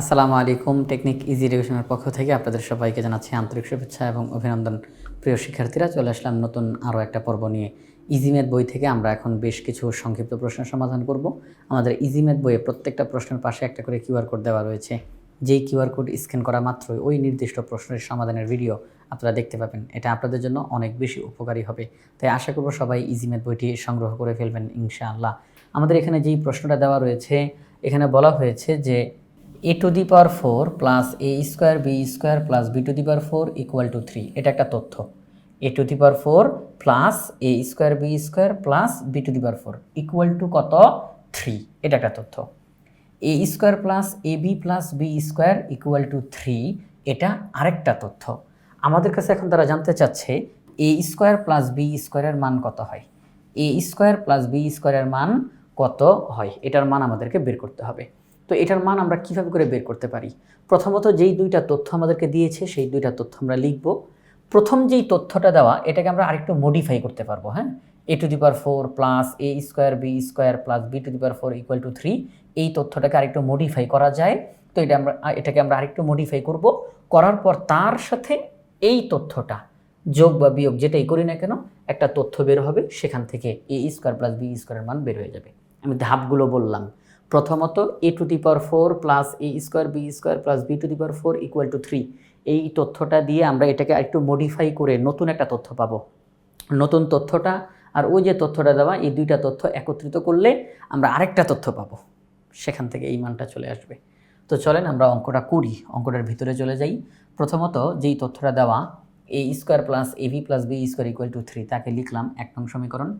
আসসালামু আলাইকুম, technique easy এডুকেশনের পক্ষ থেকে আপনাদের সবাইকে জানাচ্ছি আন্তরিক শুভেচ্ছা এবং অভিনন্দন। প্রিয় শিক্ষার্থীরা, চলে আসলাম নতুন আরও একটা পর্ব নিয়ে। ইজিমেথ বই থেকে আমরা এখন বেশ কিছু সংক্ষিপ্ত প্রশ্নের সমাধান করব। আমাদের ইজিমেথ বইয়ে প্রত্যেকটা প্রশ্নের পাশে একটা করে কিউআর কোড দেওয়া রয়েছে। যেই কিউআর কোড স্ক্যান করা মাত্রই ওই নির্দিষ্ট প্রশ্নের সমাধানের ভিডিও আপনারা দেখতে পাবেন। এটা আপনাদের জন্য অনেক বেশি উপকারী হবে। তাই আশা করব সবাই ইজিমেথ বইটি সংগ্রহ করে ফেলবেন ইনশাআল্লাহ। আমাদের এখানে যেই প্রশ্নটা দেওয়া রয়েছে, এখানে বলা হয়েছে যে A to the power four plus A square B square plus B to the power four equal to three এটা একটা তথ্য। A to the power four plus A square B square plus B to the power four equal to কত? Three এটা একটা তথ্য। A square plus A B plus B square equal to three এটা আরেকটা তথ্য। আমাদের কাছে এখন তারা জানতে চাচ্ছে এ স্কোয়ার প্লাস বি স্কোয়ারের মান কত হয়? এ স্কোয়ার প্লাস বি স্কোয়ারের মান কত হয়? এটার মান আমাদেরকে বের করতে হবে। তো এটার মান আমরা কীভাবে করে বের করতে পারি? প্রথমত যেই দুইটা তথ্য আমাদেরকে দিয়েছে, সেই দুইটা তথ্য আমরা লিখব। প্রথম যেই তথ্যটা দেওয়া, এটাকে আমরা আরেকটু মডিফাই করতে পারব হ্যাঁ? A to the power four plus A square B square plus B to the power four equal to three এই তথ্যটাকে আরেকটু মডিফাই করা যায়। তো এটা আমরা, এটাকে আমরা আরেকটু মডিফাই করব। করার পর তার সাথে এই তথ্যটা, যোগ বা বিয়োগ যেটাই করি না কেন, একটা তথ্য বের হবে, সেখান থেকে এ স্কোয়ার প্লাস বি স্কোয়ারের মান বের হয়ে যাবে। আমি ধাপগুলো বললাম। প্রথমত A to the power four plus A square B square plus B to the power four equal to three এই তথ্যটা দিয়ে আমরা এটাকে একটু মডিফাই করে নতুন একটা তথ্য পাবো। নতুন তথ্যটা আর ওই যে তথ্যটা দেওয়া, এই দুইটা তথ্য একত্রিত করলে আমরা আরেকটা তথ্য পাবো। সেখান থেকে এই মানটা চলে আসবে। তো চলেন আমরা অঙ্কটা করি, অঙ্কটার ভিতরে চলে যাই। প্রথমত, যেই তথ্যটা দেওয়া A square plus A B plus B square equal to three তাকে লিখলাম এক নং সমীকরণ।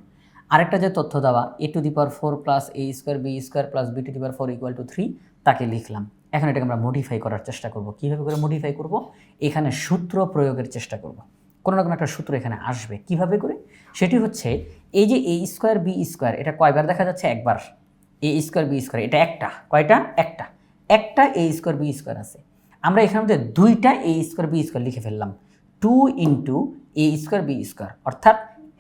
আরেকটা যে তথ্য দেওয়া A to the power four plus A square B square plus B to the power four equal to three তাকে লিখলাম। এখন এটাকে আমরা মডিফাই করার চেষ্টা করব। কীভাবে করে মডিফাই করব? এখানে সূত্র প্রয়োগের চেষ্টা করব। কোনো রকম একটা সূত্র এখানে আসবে। কীভাবে করে? সেটি হচ্ছে, এই যে এ স্কোয়ার বি স্কোয়ার এটা কয়বার দেখা যাচ্ছে? একবার। এ স্কোয়ার বি স্কোয়ার এটা একটা। কয়টা? একটা। একটা এ স্কোয়ার বি স্কোয়ার আছে। আমরা এখানে মধ্যে দুইটা এ স্কোয়ার বি স্কোয়ার লিখে ফেললাম। Two into A square B square অর্থাৎ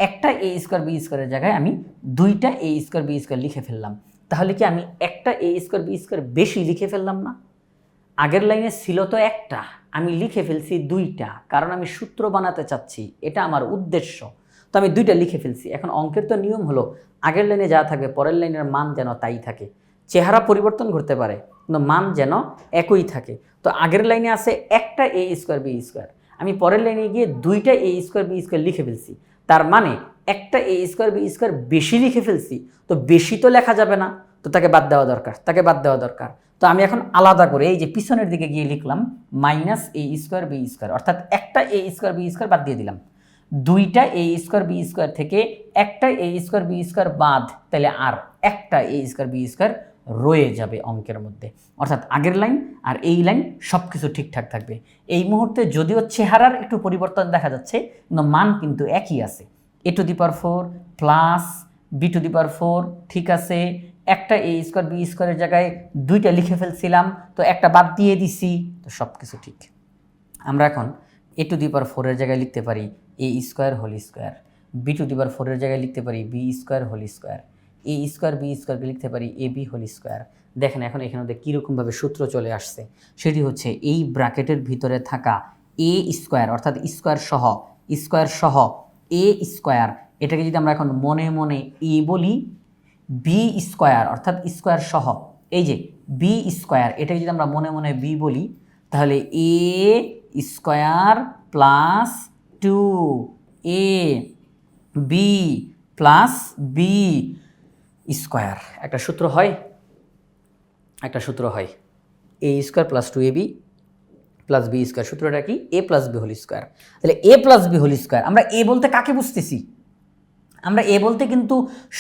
একটা এ স্কোয়ার বি স্কোয়ারের জায়গায় আমি দুইটা এ স্কোয়ার বি স্কোয়ার লিখে ফেললাম। তাহলে কি আমি একটা এ স্কোয়ার বি স্কোয়ার বেশি লিখে ফেললাম না? আগের লাইনে ছিল তো একটা, আমি লিখে ফেলছি দুইটা, কারণ আমি সূত্র বানাতে চাচ্ছি, এটা আমার উদ্দেশ্য। তো আমি দুইটা লিখে ফেলছি, এখন অঙ্কের তো নিয়ম হলো, আগের লাইনে যা থাকবে পরের লাইনের মান যেন তাই থাকে। চেহারা পরিবর্তন করতে পারে, কিন্তু মান যেন একই থাকে। তো আগের লাইনে আছে একটা এ স্কোয়ার বি স্কোয়ার আমি পরের লাইনে গিয়ে দুইটা এ স্কোয়ার বি স্কোয়ার লিখে ফেলছি। তার মানে একটা এ স্কোয়ার বি স্কোয়ার বেশি লিখে ফেলছি, তো বেশি তো লেখা যাবে না, তো তাকে বাদ দেওয়া দরকার, তাকে বাদ দেওয়া দরকার। তো আমি এখন আলাদা করে এই যে পিছনের দিকে গিয়ে লিখলাম, minus A square B square, অর্থাৎ একটা এ স্কোয়ার বি স্কোয়ার বাদ দিয়ে দিলাম। দুইটা এ স্কোয়ার বি স্কোয়ার থেকে একটা এ স্কোয়ার বি স্কোয়ার বাদ, তাহলে আর একটা এ স্কোয়ার বি স্কোয়ার রয়ে যাবে অঙ্কের মধ্যে। অর্থাৎ আগের লাইন আর এই লাইন সব কিছু ঠিকঠাক থাকবে। এই মুহূর্তে যদিও চেহারার একটু পরিবর্তন দেখা যাচ্ছে, কিন্তু মান কিন্তু একই আছে। A to the power four plus B to the power four ঠিক আছে। একটা এ স্কোয়ার বি স্কোয়ারের জায়গায় দুইটা লিখে ফেলছিলাম, তো একটা বাদ দিয়ে দিছি, তো সব কিছু ঠিক। আমরা এখন এ টু দি পাওয়ার ফোরের জায়গায় লিখতে পারি A square whole square B to the power ফোরের জায়গায় লিখতে পারি B square whole square A square, B স্কোয়ারকে লিখতে পারি, এ বি হোল স্কোয়ার। দেখেন এখন এখানে ওদের কীরকমভাবে সূত্র চলে আসছে। সেটি হচ্ছে এই ব্র্যাকেটের ভিতরে থাকা এ স্কোয়ার, অর্থাৎ স্কোয়ার সহ স্কোয়ার সহ এ স্কোয়ার, এটাকে যদি আমরা এখন মনে মনে এ বলি, বি স্কোয়ার, অর্থাৎ স্কোয়ার সহ, এই যে বি স্কোয়ার, এটাকে যদি আমরা মনে মনে বি বলি, তাহলে A square plus two, A, B plus B square. একটা সূত্র হয়, একটা সূত্র হয় A square plus two A B plus B square. সূত্রটা কি? A plus B whole square তাহলে A plus B whole square আমরা এ বলতে কাকে বুঝতেছি? আমরা এ বলতে কিন্তু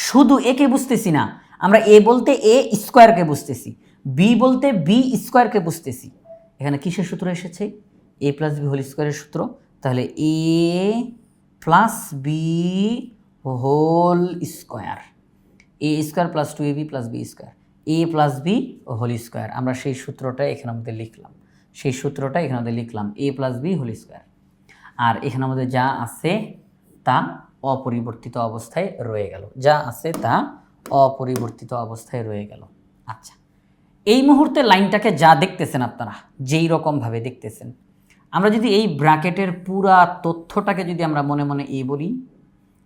শুধু একে বুঝতেছি না, আমরা এ বলতে এ স্কোয়ারকে বুঝতেছি বি বলতে বি স্কোয়ারকে বুঝতেছি। এখানে কিসের সূত্র এসেছে? এ প্লাস বি হোল স্কোয়ারের সূত্র। তাহলে A plus B whole square A square plus two A B plus B square A plus B whole square আমরা সেই সূত্রটা এখানে আমাদের লিখলাম। সেই সূত্রটা এখানে আমাদের লিখলাম। A plus B whole square আর এখানে আমাদের যা আছে তা অপরিবর্তিত অবস্থায় রয়ে গেল। যা আছে তা অপরিবর্তিত অবস্থায় রয়ে গেল। আচ্ছা। এই মুহূর্তে লাইনটাকে যা দেখতেছেন আপনারা, যেই রকমভাবে দেখতেছেন। আমরা যদি এই ব্র্যাকেটের পুরা তথ্যটাকে যদি আমরা মনে মনে এ বলি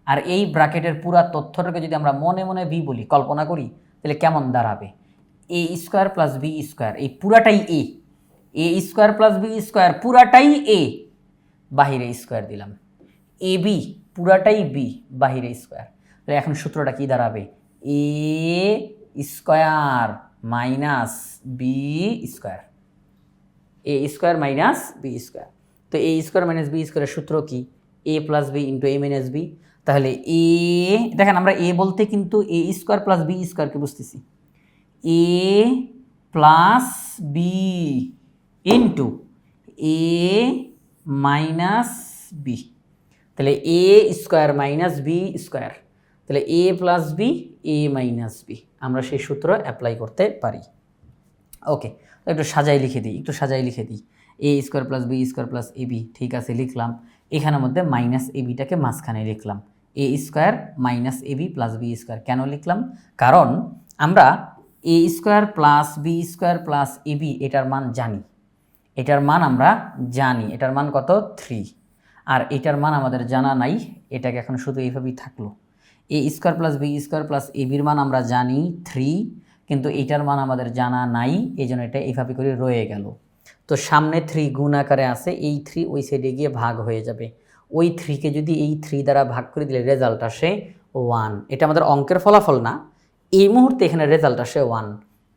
আর এই ব্র্যাকেটের পুরা তথ্যটাকে যদি আমরা মনে মনে বি বলি, কল্পনা করি, তাহলে কেমন দাঁড়াবে? A square plus B square এই পুরাটাই A A square plus B square পুরাটাই এ বাহিরে স্কোয়ার দিলাম। এ বি পুরাটাই বি বাহিরে স্কোয়ার তাহলে এখন সূত্রটা কি দাঁড়াবে? A square minus B square A square minus B square তো এ স্কোয়ার মাইনাস বি স্কোয়ারের সূত্র কি? A plus B into A minus B তাহলে এ, দেখেন আমরা এ বলতে কিন্তু এ স্কোয়ার প্লাস বি স্কোয়ারকে বুঝতেছি। A plus B into A minus B. তাহলে A square minus B square. তাহলে A plus B, A minus B. আমরা সেই সূত্র অ্যাপ্লাই করতে পারি। ওকে, একটু সাজাই লিখে দিই, একটু সাজাই লিখে দিই। A square plus B square plus A B, ঠিক আছে, লিখলাম। এখানের মধ্যে মাইনাস এ বিটাকে মাঝখানে লিখলাম। A square minus A B plus B square কেন লিখলাম? কারণ আমরা A square plus B square plus A B এটার মান জানি। এটার মান আমরা জানি। এটার মান কত? থ্রি আর এটার মান আমাদের জানা নাই। এটাকে এখন শুধু এইভাবেই থাকল। A square plus B square plus A বির মান আমরা জানি থ্রি কিন্তু এটার মান আমাদের জানা নাই। এই জন্য এটা এইভাবে করে রয়ে গেল। তো সামনে থ্রি গুণ আকারে আছে। এই থ্রি ওই সাইডে গিয়ে ভাগ হয়ে যাবে। ওই থ্রিকে যদি এই থ্রি দ্বারা ভাগ করে দিলে রেজাল্ট আসে ওয়ান এটা আমাদের অঙ্কের ফলাফল না। এই মুহূর্তে এখানে রেজাল্ট আসে one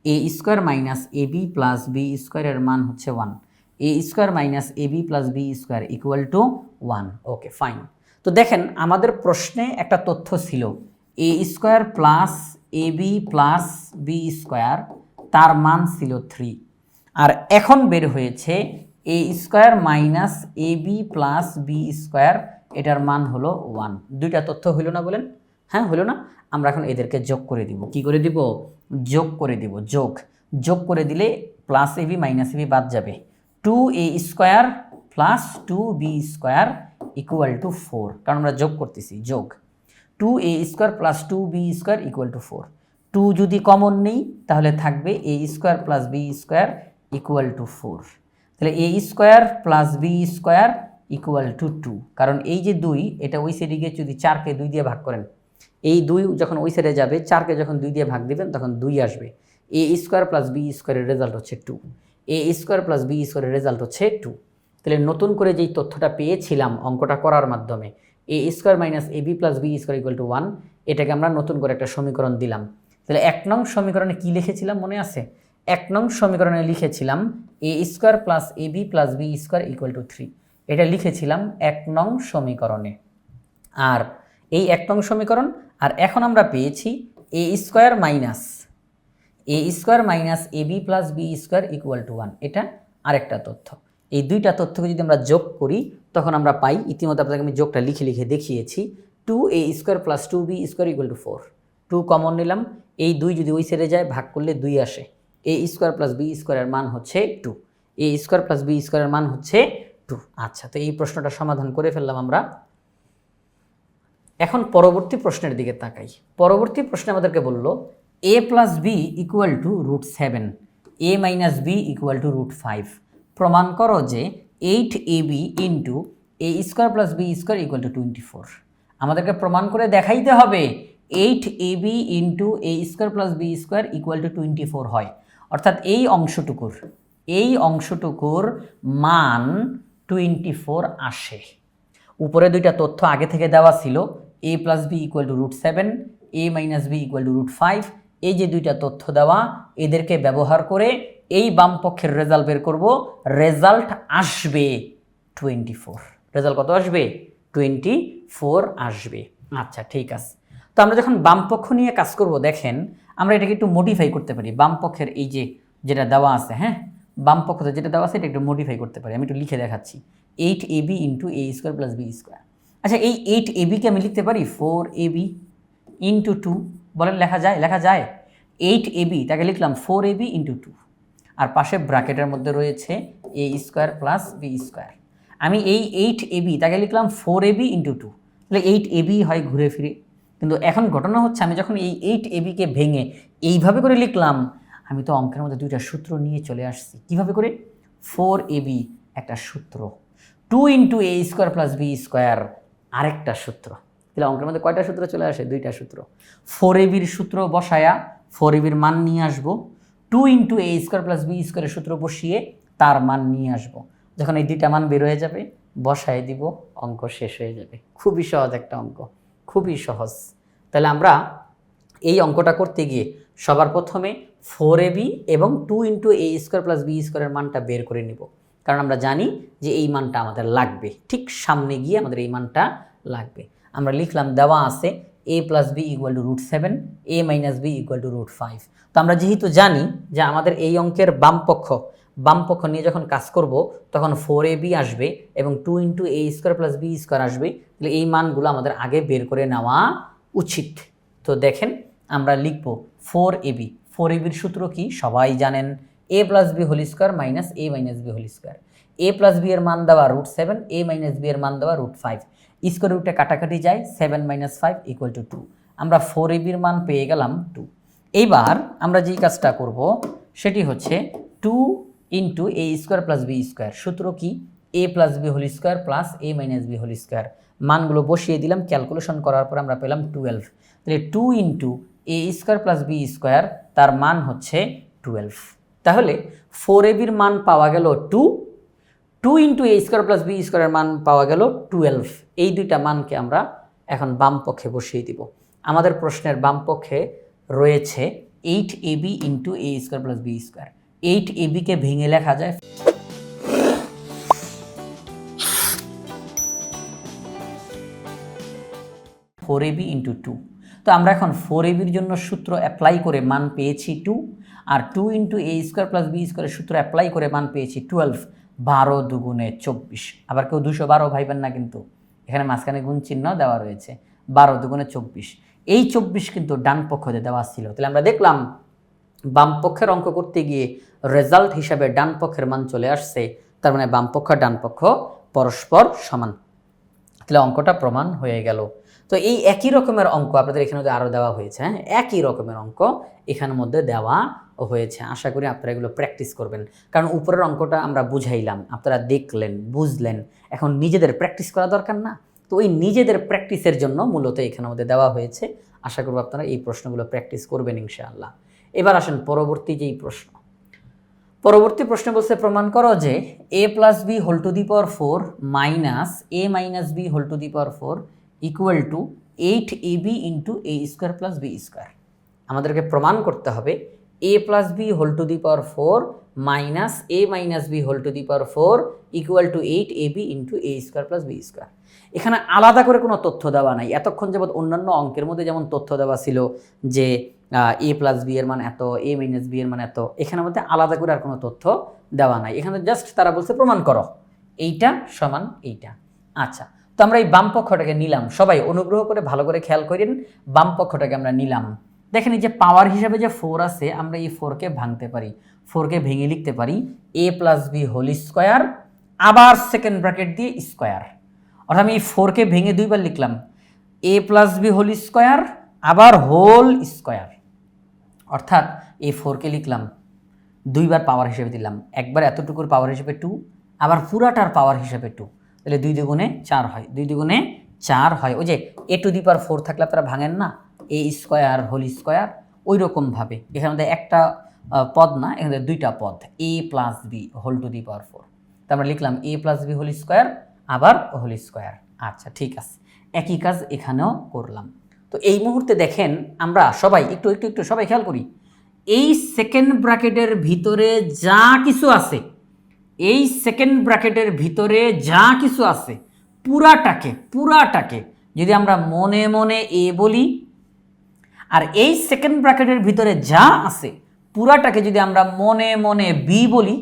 A square minus A B plus B স্কোয়ারের মান হচ্ছে one A square minus A B plus B square equal to one okay fine তো দেখেন, আমাদের প্রশ্নে একটা তথ্য ছিল। A square plus A B plus B square তার মান ছিল থ্রি আর এখন বের হয়েছে A square minus A B plus B square এটার মান হলো ওয়ান দুইটা তথ্য হইল না বলেন? হ্যাঁ হলো না? আমরা এখন এদেরকে যোগ করে দিব। কি করে দিব? যোগ করে দিব, যোগ। যোগ করে দিলে plus A B minus A B বাদ যাবে। Two A square plus two B square equal to four কারণ আমরা যোগ করতেছি, যোগ। Two A square plus two B square equal to four two যদি কমন নেই, তাহলে থাকবে A square plus B square equal to four তাহলে A square plus B square equal to two কারণ এই যে দুই, এটা ওই সাইডে গিয়ে যদি চারকে দুই দিয়ে ভাগ করেন, এই দুই যখন ওই সাইডে যাবে, চারকে যখন দুই দিয়ে ভাগ দিবেন, তখন দুই আসবে। এ স্কোয়ার প্লাস বি স্কোয়ারের রেজাল্ট হচ্ছে two A square plus B স্কোয়ারের রেজাল্ট হচ্ছে টু তাহলে নতুন করে যেই তথ্যটা পেয়েছিলাম অঙ্কটা করার মাধ্যমে A square minus A B plus B square equal to one এটাকে আমরা নতুন করে একটা সমীকরণ দিলাম। তাহলে এক নং সমীকরণে কী লিখেছিলাম মনে আছে? এক নং সমীকরণে লিখেছিলাম A square plus A B plus B square equal to three এটা লিখেছিলাম এক নং সমীকরণে। আর এই এক নং সমীকরণ, আর এখন আমরা পেয়েছি A square minus A square minus A B plus B square equal to one এটা আরেকটা তথ্য। এই দুইটা তথ্যকে যদি আমরা যোগ করি, তখন আমরা পাই, ইতিমধ্যে আপনাকে আমি যোগটা লিখে লিখে দেখিয়েছি two A square plus two B square equal to four two common নিলাম, এই দুই যদি ওই সেরে যায়, ভাগ করলে দুই আসে। এ স্কোয়ার প্লাস বি স্কোয়ারের মান হচ্ছে two. A square plus B স্কোয়ারের মান হচ্ছে টু। আচ্ছা তো এই প্রশ্নটা সমাধান করে ফেললাম আমরা। এখন পরবর্তী প্রশ্নের দিকে তাকাই। পরবর্তী প্রশ্নে আমাদেরকে বলল, A plus B equal to root seven A minus B equal to root five প্রমাণ করো যে eight A B into A square plus B square equal to twenty four আমাদেরকে প্রমাণ করে দেখাইতে হবে eight A B into A square plus B square equal to twenty four হয়। অর্থাৎ এই অংশটুকুর এই অংশটুকুর মান টোয়েন্টি ফোর আসে। উপরে দুইটা তথ্য আগে থেকে দেওয়া ছিল A plus B equal to root seven A minus B equal to root five এই যে দুইটা তথ্য দেওয়া, এদেরকে ব্যবহার করে এই বাম পক্ষের রেজাল্ট বের করব রেজাল্ট আসবে টোয়েন্টি ফোর রেজাল্ট কত আসবে? টোয়েন্টি ফোর আসবে। আচ্ছা ঠিক আছে। তো আমরা যখন বামপক্ষ নিয়ে কাজ করব, দেখেন, আমরা এটাকে একটু মডিফাই করতে পারি। বামপক্ষের এই যে যেটা দেওয়া আছে হ্যাঁ? বাম পক্ষতে যেটা দেওয়া আছে, এটা একটু মডিফাই করতে পারি। আমি একটু লিখে দেখাচ্ছি। Eight A B into A square plus B square আচ্ছা এই এইট এ বিকে আমি লিখতে পারি? Four A B into two বলেন, লেখা যায়? লেখা যায়? এইট এ বি তাকে লিখলাম four A B into two আর পাশে ব্র্যাকেটের মধ্যে রয়েছে A square plus B square আমি এই এইট এ বি তাকে লিখলাম four A B into two তাহলে এইট এ বি হয় ঘুরে ফিরে কিন্তু এখন ঘটনা হচ্ছে আমি যখন এই এইট এবিকে ভেঙে এইভাবে করে লিখলাম, আমি তো অঙ্কের মধ্যে দুইটা সূত্র নিয়ে চলে আসছি। কীভাবে করে? ফোর এবি একটা সূত্র। Two into A square plus B square আরেকটা সূত্র। তাহলে অঙ্কের মধ্যে কয়টা সূত্র চলে আসে? দুইটা সূত্র। ফোর এবির সূত্র বসায়া ফোর এবির মান নিয়ে আসব। Two into A square plus B স্কোয়ারের সূত্র বসিয়ে তার মান নিয়ে আসব। যখন এই দুইটা মান বের হয়ে যাবে, বসায় দিব, অঙ্ক শেষ হয়ে যাবে। খুবই সহজ একটা অঙ্ক। খুবই সহজ। তাহলে আমরা এই অঙ্কটা করতে গিয়ে সবার প্রথমে ফোর এ বি এবং two into A square plus B স্কোয়ারের মানটা বের করে নিব। কারণ আমরা জানি যে এই মানটা আমাদের লাগবে। ঠিক সামনে গিয়ে আমাদের এই মানটা লাগবে। আমরা লিখলাম দেওয়া আছে A plus B equal to root seven A minus B equal to root five তো আমরা যেহেতু জানি যে আমাদের এই অঙ্কের বাম পক্ষ বাম পক্ষ নিয়ে যখন কাজ করব, তখন ফোর এ বি আসবে এবং two into A square plus B square আসবে। তাহলে এই মানগুলো আমাদের আগে বের করে নেওয়া উচিত। তো দেখেন, আমরা লিখব ফোর এ বি ফোর এবির সূত্র কি? সবাই জানেন। A plus B whole square minus A minus B whole square A plus B এর মান দেওয়া root seven A minus B এর মান দেওয়া রুট ফাইভ স্কোয়ার রুটে কাটাকাটি যায় seven minus five equal to two আমরা ফোর এবির মান পেয়ে গেলাম টু এইবার আমরা যেই কাজটা করব, সেটি হচ্ছে two into A square plus B square সূত্র কি? A plus B whole square plus A minus B whole square মানগুলো বসিয়ে দিলাম ক্যালকুলেশন করার পর আমরা পেলাম টুয়েলভ তাহলে two into A square plus B square তার মান হচ্ছে টুয়েলভ তাহলে ফোর এবির মান পাওয়া গেল two two into A square plus B স্কোয়ারের মান পাওয়া গেল টুয়েলভ এই দুইটা মানকে আমরা এখন বাম পক্ষে বসিয়ে দিব। আমাদের প্রশ্নের বাম পক্ষে রয়েছে eight A B into A square plus B square eight A বিকে ভেঙে লেখা যায়। ফোর এবি ইন্টু টু তো আমরা এখন ফোর এবির জন্য সূত্র অ্যাপ্লাই করে মান পেয়েছি two R two into A square plus B স্কোয়ারের সূত্র অ্যাপ্লাই করে মান পেয়েছি টুয়েলভ বারো দুগুণে চব্বিশ। আবার কেউ দুশো বারো ভাইবেন না কিন্তু। এখানে মাঝখানে গুণ চিহ্ন দেওয়া রয়েছে, বারো দুগুণে চব্বিশ। এই চব্বিশ কিন্তু ডান পক্ষতে দেওয়া ছিল। তাহলে আমরা দেখলাম বাম পক্ষের অঙ্ক করতে গিয়ে রেজাল্ট হিসাবে ডান পক্ষের মান চলে আসছে, তার মানে বামপক্ষ ডান পক্ষ পরস্পর সমান। তাহলে অঙ্কটা প্রমাণ হয়ে গেল। তো এই একই রকমের অঙ্ক আপনাদের এখানে আরও দেওয়া হয়েছে হ্যাঁ? একই রকমের অঙ্ক এখানের মধ্যে দেওয়া হয়েছে। আশা করি আপনারা এগুলো প্র্যাকটিস করবেন। কারণ উপরের অঙ্কটা আমরা বুঝাইলাম, আপনারা দেখলেন, বুঝলেন। এখন নিজেদের প্র্যাকটিস করা দরকার না। তো ওই নিজেদের প্র্যাকটিসের জন্য মূলত এখানের মধ্যে দেওয়া হয়েছে। আশা করব আপনারা এই প্রশ্নগুলো প্র্যাকটিস করবেন ইনশাআল্লাহ। এবার আসেন পরবর্তী যেই প্রশ্ন। পরবর্তী প্রশ্ন বলছে, প্রমাণ করো যে A plus B whole to the power four minus A minus B whole to the power four equal to eight A B into A square plus B square আমাদেরকে প্রমাণ করতে হবে A plus B whole to the power four minus A minus B whole to the power four equal to eight A B into A square plus B square এখানে আলাদা করে কোনো তথ্য দেওয়া নাই। এতক্ষণ যাবৎ অন্যান্য অঙ্কের মধ্যে যেমন তথ্য দেওয়া ছিল যে এ প্লাস বি এর মান এত এ মাইনাস বি এর মান এত, এখানের মধ্যে আলাদা করে আর কোনো তথ্য দেওয়া নাই। এখানে জাস্ট তারা বলছে প্রমাণ করো। এইটা সমান এইটা। আচ্ছা তো আমরা এই বাম পক্ষটাকে নিলাম। সবাই অনুগ্রহ করে ভালো করে খেয়াল করেন। বাম পক্ষটাকে আমরা নিলাম। দেখেন এই যে পাওয়ার হিসাবে যে ফোর আছে, আমরা এই ফোরকে ভাঙতে পারি। ফোরকে ভেঙে লিখতে পারি A plus B whole square আবার সেকেন্ড ব্র্যাকেট দিয়ে স্কোয়ার অর্থাৎ আমি এই ফোরকে ভেঙে দুইবার লিখলাম। A plus B whole square আবার হোল স্কোয়ার অর্থাৎ এই ফোরকে লিখলাম, দুইবার পাওয়ার হিসেবে দিলাম। একবার এতটুকুর পাওয়ার হিসেবে টু আবার পুরাটার পাওয়ার হিসেবে টু তাহলে দুই দুগুণে চার হয়। দুই দুগুণে চার হয়। ওই যে A to the power four থাকলে আপনারা ভাঙেন না। এ স্কোয়ার হোল স্কোয়ার ওই রকমভাবে এখানে একটা পদ না, এখানে দুইটা পদ, A plus B whole to the power four. তো আমরা লিখলাম A plus B whole square, আবার হোল স্কোয়ার। আচ্ছা ঠিক আছে। একই কাজ এখানেও করলাম। তো এই মুহূর্তে দেখেন, আমরা সবাই একটু একটু একটু সবাই খেয়াল করি, এই সেকেন্ড ব্র্যাকেটের ভিতরে যা কিছু আছে, এই সেকেন্ড ব্র্যাকেটের ভিতরে যা কিছু আছে, পুরাটাকে পুরাটাকে যদি আমরা মনে মনে এ বলি আর এই সেকেন্ড ব্র্যাকেটের ভিতরে যা আছে, পুরাটাকে যদি আমরা মনে মনে বি বলি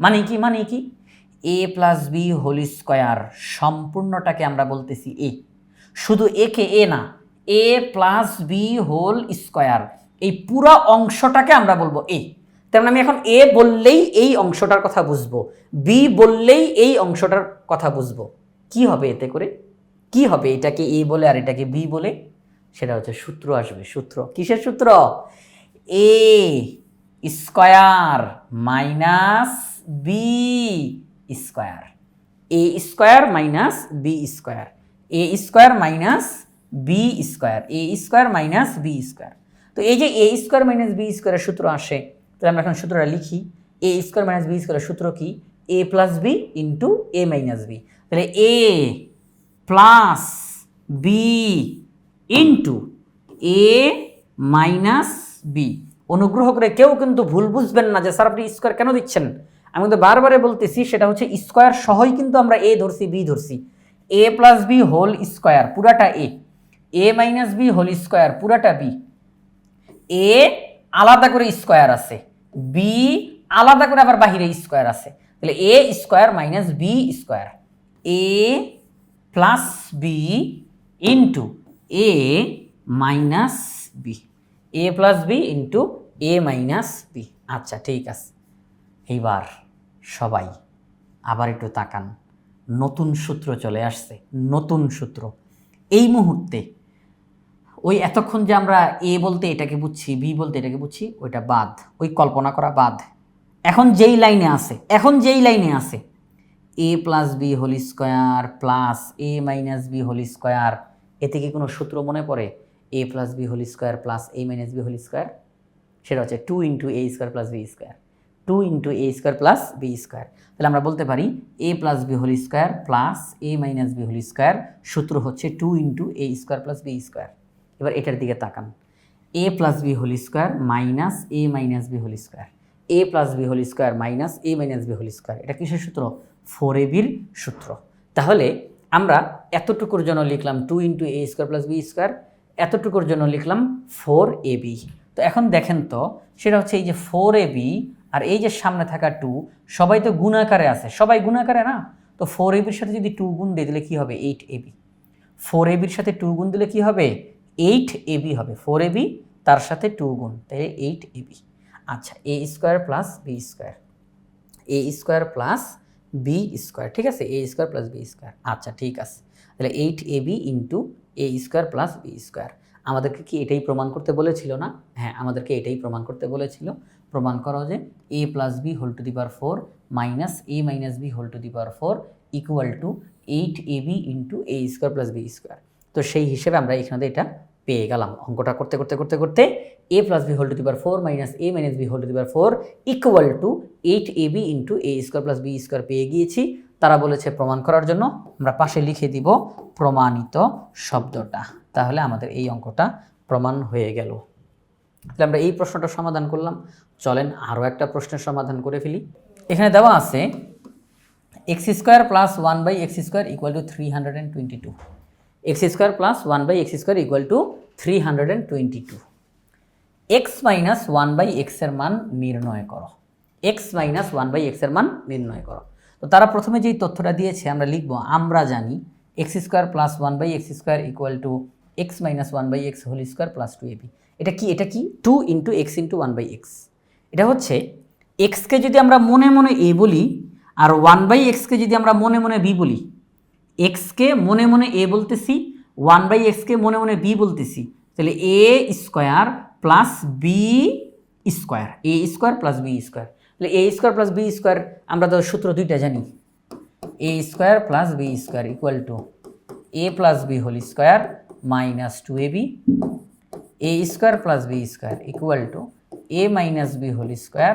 মানে কি মানে কি? A plus B whole square সম্পূর্ণটাকে আমরা বলতেছি এ শুধু একে এ না A plus B whole square এই পুরো অংশটাকে আমরা বলব এ তার মানে আমি এখন এ বললেই এই অংশটার কথা বুঝব বি বললেই এই অংশটার কথা বুঝব। কি হবে এতে করে? কি হবে এটাকে এ বলে আর এটাকে বি বলে? সেটা হচ্ছে সূত্র আসবে, সূত্র। কিসের সূত্র? A square minus B square A square minus B square A square minus B square A square minus B square তো এই যে এ স্কোয়ার মাইনাস বি স্কোয়ারের সূত্র আসে, তাহলে আমরা এখন সূত্রটা লিখি। এ স্কোয়ার মাইনাস বি স্কোয়ারের সূত্র কি? A plus B into A minus B তাহলে A plus B into A minus B অনুগ্রহ করে কেউ কিন্তু ভুল বুঝবেন না যে স্যার আপনি স্কোয়ার কেন দিচ্ছেন। আমি কিন্তু বারবারে বলতেছি, সেটা হচ্ছে স্কোয়ার সহই কিন্তু আমরা এ ধরছি বি ধরছি। A plus B whole square পুরাটা A A minus B whole square পুরাটা বি এ আলাদা করে স্কোয়ার আছে। বি আলাদা করে আবার বাহিরে স্কোয়ার আছে। তাহলে A square minus B square A plus B into A minus B A plus B into A minus B আচ্ছা ঠিক আছে। এইবার সবাই আবার একটু তাকান। নতুন সূত্র চলে আসছে, নতুন সূত্র। এই মুহূর্তে ওই এতক্ষণ যে আমরা এ বলতে এটাকে বুঝছি বি বলতে এটাকে বুঝছি, ওইটা বাদ। ওই কল্পনা করা বাদ। এখন যেই লাইনে আছে, এখন যেই লাইনে আছে A plus B whole square plus A minus B whole square এতে কি কোনো সূত্র মনে পড়ে? A plus B whole square plus A minus B whole square সেটা হচ্ছে two into A square plus B square two into A square plus B square তাহলে আমরা বলতে পারি A plus B whole square plus A minus B whole square সূত্র হচ্ছে two into A square plus B square এবার এটার দিকে তাকান। A plus B whole square minus A minus B whole square A plus B whole square minus A minus B whole square এটা কিসের সূত্র? Four এ বির সূত্র। তাহলে আমরা এতটুকুর জন্য লিখলাম two into A square plus B square এতটুকুর জন্য লিখলাম ফোর এ বি তো এখন দেখেন তো, সেটা হচ্ছে এই যে ফোর এ বি আর এই যে সামনে থাকা টু সবাই তো গুণাকারে আছে, সবাই গুণাকারে না? তো ফোর এ বির সাথে যদি টু গুণ দিয়ে দিলে কী হবে? Eight A B four A বির সাথে টু গুণ দিলে কী হবে? এইট এ বি হবে। ফোর এ বি তার সাথে টু গুণ, তাহলে এইট এ বি আচ্ছা A square plus B square A square plus B square ঠিক আছে? A square plus B square আচ্ছা ঠিক আছে। তাহলে eight A B into A square plus B square আমাদেরকে কি এটাই প্রমাণ করতে বলেছিল না? হ্যাঁ আমাদেরকে এটাই প্রমাণ করতে বলেছিল। প্রমাণ করো যে A plus B whole to the power four minus A minus B whole to the power four equal to eight A B into A square plus B square তো সেই হিসেবে আমরা এখানে এটা পেয়ে গেলাম। অঙ্কটা করতে করতে করতে করতে A plus B whole to the power four minus A minus B whole to the power four equal to eight A B into A square plus B square পেয়ে গিয়েছি। তারা বলেছে প্রমাণ করার জন্য। আমরা পাশে লিখে দিব প্রমাণিত শব্দটা। তাহলে আমাদের এই অঙ্কটা প্রমাণ হয়ে গেল। তাহলে আমরা এই প্রশ্নটা সমাধান করলাম। চলেন আরও একটা প্রশ্নের সমাধান করে ফেলি। এখানে দেওয়া আছে X square plus one by X square equal to three hundred and twenty two X square plus one by X square equal to three hundred and twenty two X minus one by এক্সের মান নির্ণয় করো। X minus one by এক্সের মান নির্ণয় করো। তো তারা প্রথমে যেই তথ্যটা দিয়েছে, আমরা লিখব, আমরা জানি X square plus one by X square equal to X minus one by X whole square plus two A B এটা কি এটা কি? Two into X into one by X এটা হচ্ছে এক্সকে যদি আমরা মনে মনে এ বলি, আর ওয়ান বাই এক্সকে যদি আমরা মনে মনে বি বলি এক্সকে মনে মনে এ বলতেছি, ওয়ান বাই এক্সকে মনে মনে বি বলতেছি, তাহলে A square plus B square, A square plus B square, তাহলে A square plus B square আমরা তো সূত্র দুইটা জানি, A square plus B square equal to A plus B whole square minus two A B, A square plus B square equal to A minus B whole square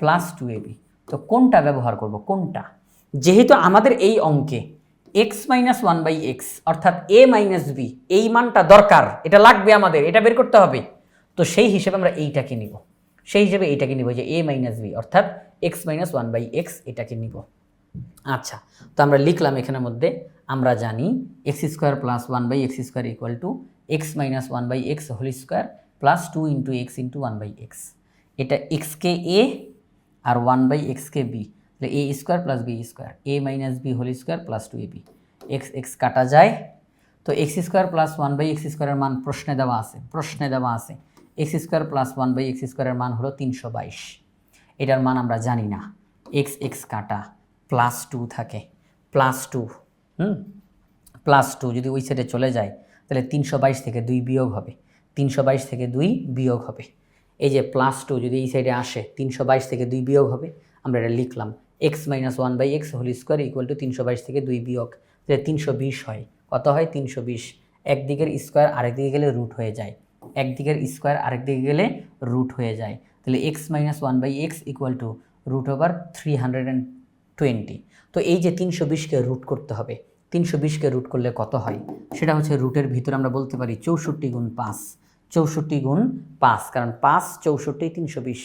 plus two A B, তো কোনটা ব্যবহার করব, কোনটা? যেহেতু আমাদের এই অঙ্কে X minus one by X অর্থাৎ এ মাইনাস বি এই মানটা দরকার, এটা লাগবে আমাদের, এটা বের করতে হবে। তো সেই হিসেবে আমরা এইটাকে নিব। সেই হিসেবে এইটাকে নিব যে এ মাইনাস বি অর্থাৎ X minus one by X এটাকে নিব। আচ্ছা তো আমরা লিখলাম এখানের মধ্যে, আমরা জানি X square plus one by X square equal to X minus one by X whole square plus two into X into one by X এটা এক্সকে এ আর ওয়ান বাই এক্সকে বি তাহলে A square plus B square, A minus B whole square plus two A B. X X কাটা যায়। তো X square plus one by X স্কোয়ারের মান প্রশ্নে দেওয়া আছে, প্রশ্নে দেওয়া আছে। X square plus one by X স্কোয়ারের মান হলো তিনশো বাইশ। এটার মান আমরা জানি না। এক্স এক্স কাটা, প্লাস টু থাকে, প্লাস টু, হুম? প্লাস টু যদি ওই সাইডে চলে যায়, তাহলে তিনশো বাইশ থেকে দুই বিয়োগ হবে। তিনশো বাইশ থেকে দুই বিয়োগ হবে। এই যে প্লাস টু যদি এই সাইডে আসে, তিনশো বাইশ থেকে দুই বিয়োগ হবে। আমরা এটা লিখলাম। X minus one by X whole square equal to তিনশো বাইশ থেকে দুই বিয়োগ, যে তিনশো বিশ হয়। কত হয়? তিনশো বিশ। একদিকের স্কোয়ার আরেক দিকে গেলে রুট হয়ে যায়। একদিকের স্কোয়ার আরেক দিকে গেলে রুট হয়ে যায়। তাহলে X minus one by X equal to root over three hundred and twenty তো এই যে তিনশো বিশকে রুট করতে হবে, তিনশো বিশকে রুট করলে কত হয়? সেটা হচ্ছে রুটের ভিতরে আমরা বলতে পারি চৌষট্টি গুণ পাঁচ। চৌষট্টি গুণ পাঁচ, কারণ পাঁচ চৌষট্টি তিনশো বিশ।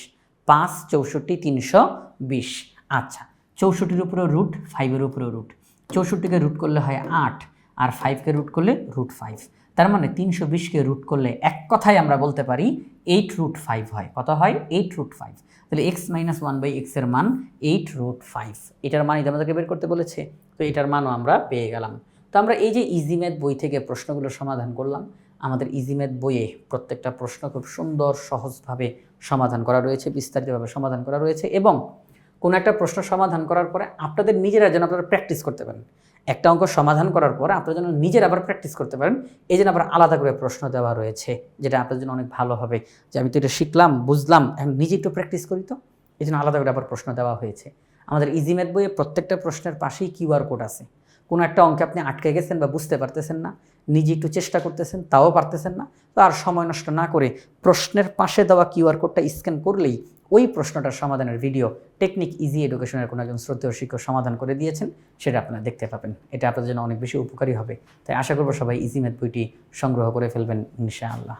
পাঁচ চৌষট্টি তিনশো বিশ। আচ্ছা চৌষট্টির উপরে রুট ফাইভের উপরে রুট চৌষট্টিকে রুট করলে হয় আট, আর ফাইভকে রুট করলে রুট ফাইভ তার মানে তিনশো বিশকে রুট করলে এক কথায় আমরা বলতে পারি এইট রুট ফাইভ হয়। কত হয়? এইট রুট ফাইভ তাহলে এক্স মাইনাস ওয়ান বাই এক্সের মান এইট রুট ফাইভ এটার মান আমাদেরকে বের করতে বলেছে। তো এটার মানও আমরা পেয়ে গেলাম। তো আমরা এই যে ইজি ম্যাথ বই থেকে প্রশ্নগুলো সমাধান করলাম। আমাদের ইজি ম্যাথ বইয়ে প্রত্যেকটা প্রশ্ন খুব সুন্দর, সহজভাবে সমাধান করা রয়েছে, বিস্তারিতভাবে সমাধান করা রয়েছে এবং কোনো একটা প্রশ্ন সমাধান করার পরে আপনাদের নিজেরা যেন আপনারা প্র্যাকটিস করতে পারেন। একটা অঙ্ক সমাধান করার পরে আপনারা যেন নিজের আবার প্র্যাকটিস করতে পারেন। এই জন্য আবার আলাদা করে প্রশ্ন দেওয়া রয়েছে, যেটা আপনাদের জন্য অনেক ভালো হবে। যে আমি তো এটা শিখলাম, বুঝলাম, এখন নিজে একটু প্র্যাকটিস করি তো। এই জন্য আলাদা করে আবার প্রশ্ন দেওয়া হয়েছে। আমাদের ইজিমেট বইয়ে প্রত্যেকটা প্রশ্নের পাশেই কিউআর কোড আছে। কোনো একটা অঙ্কে আপনি আটকে গেছেন বা বুঝতে পারতেছেন না, নিজে একটু চেষ্টা করতেছেন, তাও পারতেছেন না, তো আর সময় নষ্ট না করে প্রশ্নের পাশে দেওয়া কিউআর কোডটা স্ক্যান করলেই ওই প্রশ্নটার সমাধানের ভিডিও টেকনিক ইজি এডুকেশনের কোনো একজন শ্রদ্ধেয় শিক্ষক সমাধান করে দিয়েছেন, সেটা আপনারা দেখতে পাবেন। এটা আপনাদের জন্য অনেক বেশি উপকারী হবে। তাই আশা করব সবাই ইজি ম্যাথ বইটি সংগ্রহ করে ফেলবেন, ইনশাআল্লাহ।